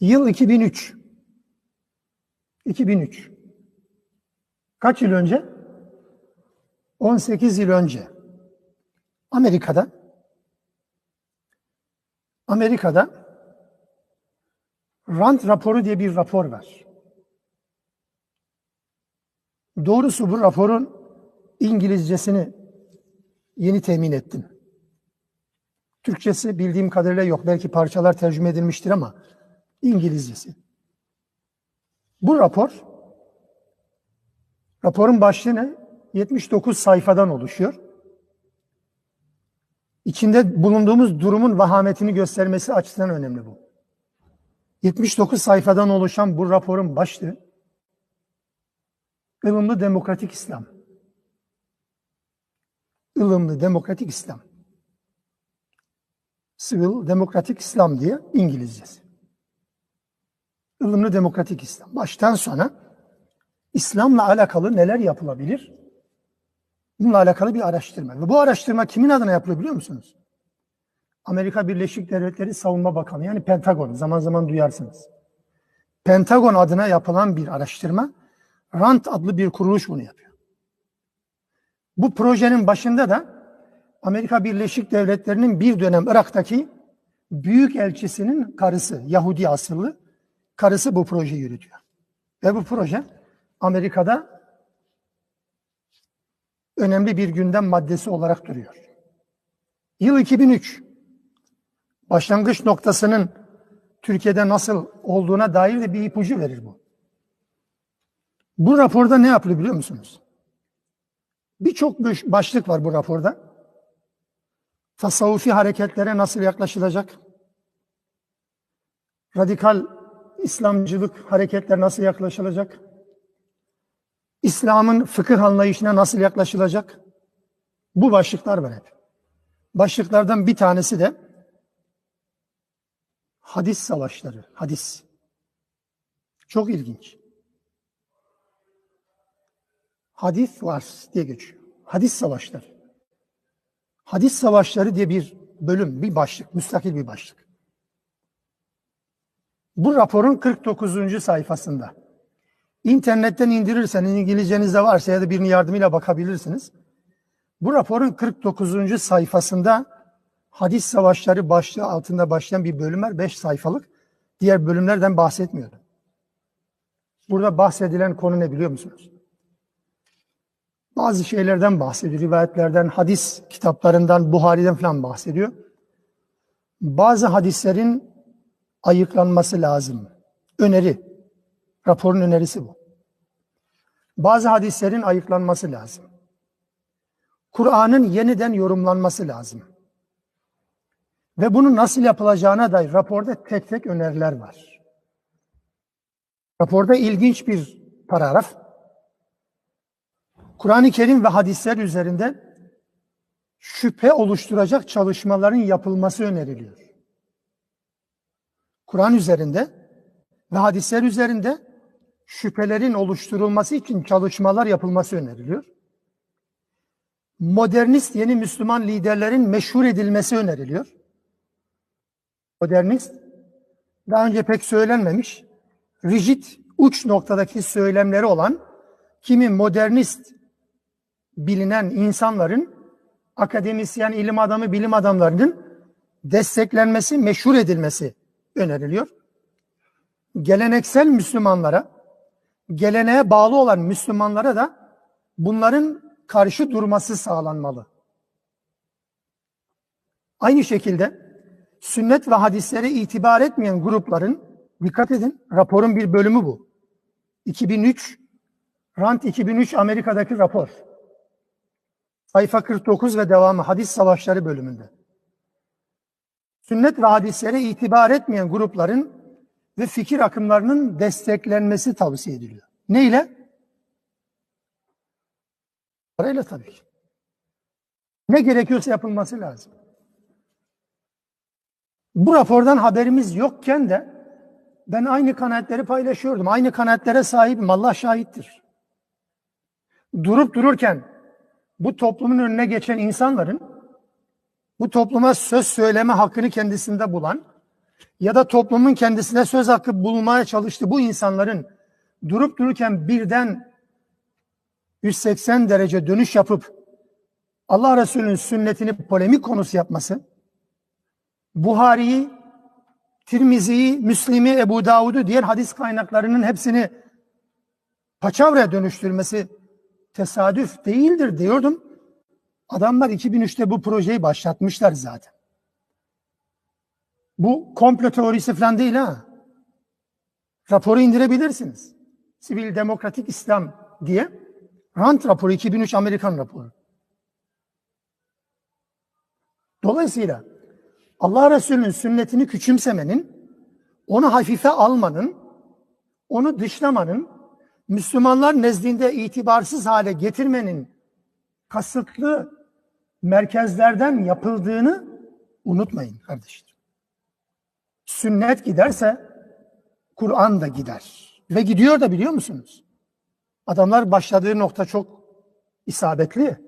Yıl 2003. 2003. Kaç yıl önce? 18 yıl önce. Amerika'da Amerika'da Rand raporu diye bir rapor var. Doğrusu bu raporun İngilizcesini yeni temin ettim. Türkçesi bildiğim kadarıyla yok. Belki parçalar tercüme edilmiştir ama İngilizcesi. Bu rapor, raporun başlığı ne? 79 sayfadan oluşuyor. İçinde bulunduğumuz durumun vahametini göstermesi açısından önemli bu. 79 sayfadan oluşan bu raporun başlığı ılımlı demokratik İslam. ılımlı demokratik İslam. Civil Demokratik İslam diye İngilizcesi. Ilımlı demokratik İslam. Baştan sona İslam'la alakalı neler yapılabilir? Bununla alakalı bir araştırma. Ve bu araştırma kimin adına yapılıyor biliyor musunuz? Amerika Birleşik Devletleri Savunma Bakanı yani Pentagon zaman zaman duyarsınız. Pentagon adına yapılan bir araştırma RAND adlı bir kuruluş bunu yapıyor. Bu projenin başında da Amerika Birleşik Devletleri'nin bir dönem Irak'taki büyük elçisinin karısı, Yahudi asıllı karısı bu projeyi yürütüyor. Ve bu proje Amerika'da önemli bir gündem maddesi olarak duruyor. Yıl 2003. Başlangıç noktasının Türkiye'de nasıl olduğuna dair de bir ipucu verir bu. Bu raporda ne yapılıyor biliyor musunuz? Birçok başlık var bu raporda. Tasavvufi hareketlere nasıl yaklaşılacak? Radikal İslamcılık hareketler nasıl yaklaşılacak? İslam'ın fıkıh anlayışına nasıl yaklaşılacak? Bu başlıklar var hep. Başlıklardan bir tanesi de hadis savaşları, hadis. Çok ilginç. Hadis var diye geçiyor. Hadis savaşları. Hadis savaşları diye bir bölüm, bir başlık, müstakil bir başlık. Bu raporun 49. sayfasında. İnternetten indirirseniz, İngilizcenizde varsa ya da birinin yardımıyla bakabilirsiniz. Bu raporun 49. sayfasında hadis savaşları başlığı altında başlayan bir bölüm var. 5 sayfalık. Diğer bölümlerden bahsetmiyorum. Burada bahsedilen konu ne biliyor musunuz? Bazı şeylerden bahsediyor. Rivayetlerden, hadis kitaplarından, Buhari'den falan bahsediyor. Bazı hadislerin ayıklanması lazım. Öneri. Raporun önerisi bu. Bazı hadislerin ayıklanması lazım. Kur'an'ın yeniden yorumlanması lazım. Ve bunun nasıl yapılacağına dair raporda tek tek öneriler var. Raporda ilginç bir paragraf. Kur'an-ı Kerim ve hadisler üzerinde şüphe oluşturacak çalışmaların yapılması öneriliyor. Kur'an üzerinde ve hadisler üzerinde şüphelerin oluşturulması için çalışmalar yapılması öneriliyor. Modernist yeni Müslüman liderlerin meşhur edilmesi öneriliyor. Modernist daha önce pek söylenmemiş, rigid uç noktadaki söylemleri olan kimi modernist bilinen insanların, akademisyen, ilim adamı, bilim adamlarının desteklenmesi, meşhur edilmesi öneriliyor. Geleneksel Müslümanlara, geleneğe bağlı olan Müslümanlara da bunların karşı durması sağlanmalı. Aynı şekilde sünnet ve hadislere itibar etmeyen grupların, dikkat edin, raporun bir bölümü bu. 2003, Rand 2003 Amerika'daki rapor. Sayfa 49 ve devamı hadis savaşları bölümünde. Sünnet ve hadislere itibar etmeyen grupların ve fikir akımlarının desteklenmesi tavsiye ediliyor. Neyle? Parayla tabii ki. Ne gerekiyorsa yapılması lazım. Bu rapordan haberimiz yokken de ben aynı kanaatleri paylaşıyordum. Aynı kanaatlere sahibim. Allah şahittir. Durup dururken bu toplumun önüne geçen insanların bu topluma söz söyleme hakkını kendisinde bulan ya da toplumun kendisine söz hakkı bulmaya çalıştığı bu insanların durup dururken birden 180 derece dönüş yapıp Allah Resulü'nün sünnetini polemik konusu yapması, Buhari'yi, Tirmizi'yi, Müslim'i, Ebu Davud'u, diğer hadis kaynaklarının hepsini paçavraya dönüştürmesi tesadüf değildir diyordum. Adamlar 2003'te bu projeyi başlatmışlar zaten. Bu komplo teorisi falan değil ha. Raporu indirebilirsiniz. Sivil Demokratik İslam diye. Rand raporu 2003 Amerikan raporu. Dolayısıyla Allah Resulü'nün sünnetini küçümsemenin, onu hafife almanın, onu dışlamanın, Müslümanlar nezdinde itibarsız hale getirmenin kasıtlı merkezlerden yapıldığını unutmayın kardeşler. Sünnet giderse Kur'an da gider. Ve gidiyor da biliyor musunuz? Adamlar başladığı nokta çok isabetli.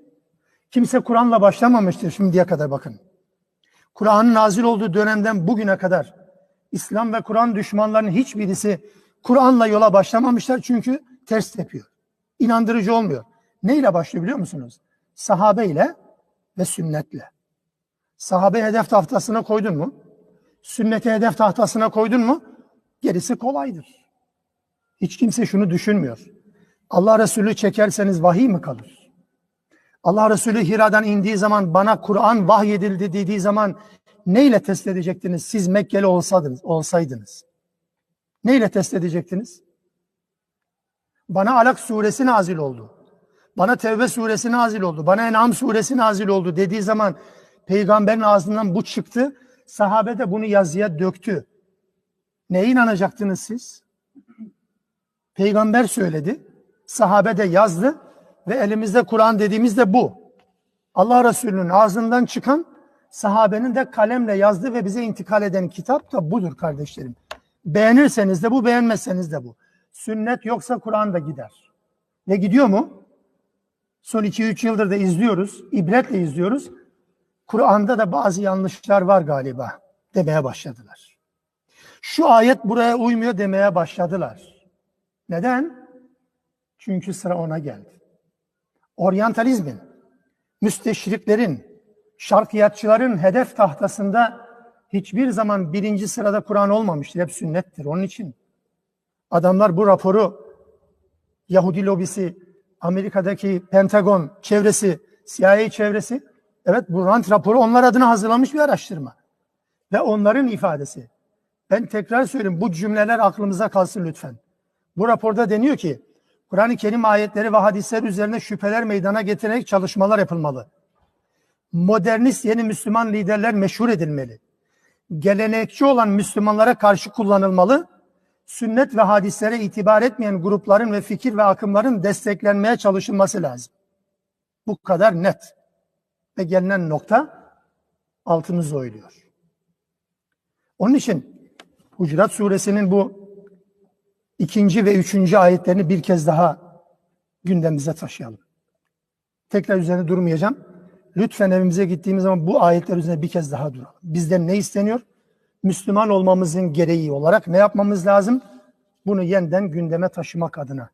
Kimse Kur'an'la başlamamıştır şimdiye kadar bakın. Kur'an'ın nazil olduğu dönemden bugüne kadar İslam ve Kur'an düşmanlarının hiçbirisi Kur'an'la yola başlamamışlar çünkü ters tepiyor. İnandırıcı olmuyor. Neyle başlıyor biliyor musunuz? Sahabe ile ve sünnetle. Sahabe hedef tahtasına koydun mu? Sünneti hedef tahtasına koydun mu? Gerisi kolaydır. Hiç kimse şunu düşünmüyor. Allah Resulü çekerseniz vahiy mi kalır? Allah Resulü Hira'dan indiği zaman bana Kur'an vahyedildi dediği zaman neyle test edecektiniz? Siz Mekkeli olsaydınız, olsaydınız. Neyle test edecektiniz? Bana Alak suresi nazil oldu. Bana Tevbe suresi nazil oldu. Bana En'am suresi nazil oldu dediği zaman peygamberin ağzından bu çıktı. Sahabe de bunu yazıya döktü. Neye inanacaktınız siz? Peygamber söyledi. Sahabe de yazdı. Ve elimizde Kur'an dediğimizde bu. Allah Resulü'nün ağzından çıkan sahabenin de kalemle yazdığı ve bize intikal eden kitap da budur kardeşlerim. Beğenirseniz de bu, beğenmezseniz de bu. Sünnet yoksa Kur'an da gider. Ve gidiyor mu? Son 2-3 yıldır da izliyoruz, ibretle izliyoruz. Kur'an'da da bazı yanlışlar var galiba demeye başladılar. Şu ayet buraya uymuyor demeye başladılar. Neden? Çünkü sıra ona geldi. Oryantalizmin, müsteşriklerin, şarkiyatçıların hedef tahtasında hiçbir zaman birinci sırada Kur'an olmamıştır. Hep sünnettir. Onun için adamlar bu raporu Yahudi lobisi, Amerika'daki Pentagon çevresi, CIA çevresi, evet bu rant raporu onlar adına hazırlanmış bir araştırma. Ve onların ifadesi. Ben tekrar söyleyeyim bu cümleler aklımıza kalsın lütfen. Bu raporda deniyor ki Kur'an-ı Kerim ayetleri ve hadisler üzerine şüpheler meydana getirerek çalışmalar yapılmalı. Modernist yeni Müslüman liderler meşhur edilmeli. Gelenekçi olan Müslümanlara karşı kullanılmalı. Sünnet ve hadislere itibar etmeyen grupların ve fikir ve akımların desteklenmeye çalışılması lazım. Bu kadar net. Ve gelinen nokta altımız oyluyor. Onun için Hucurat suresinin bu ikinci ve üçüncü ayetlerini bir kez daha gündemimize taşıyalım. Tekrar üzerine durmayacağım. Lütfen evimize gittiğimiz zaman bu ayetler üzerine bir kez daha duralım. Bizden ne isteniyor? Müslüman olmamızın gereği olarak ne yapmamız lazım? Bunu yeniden gündeme taşımak adına.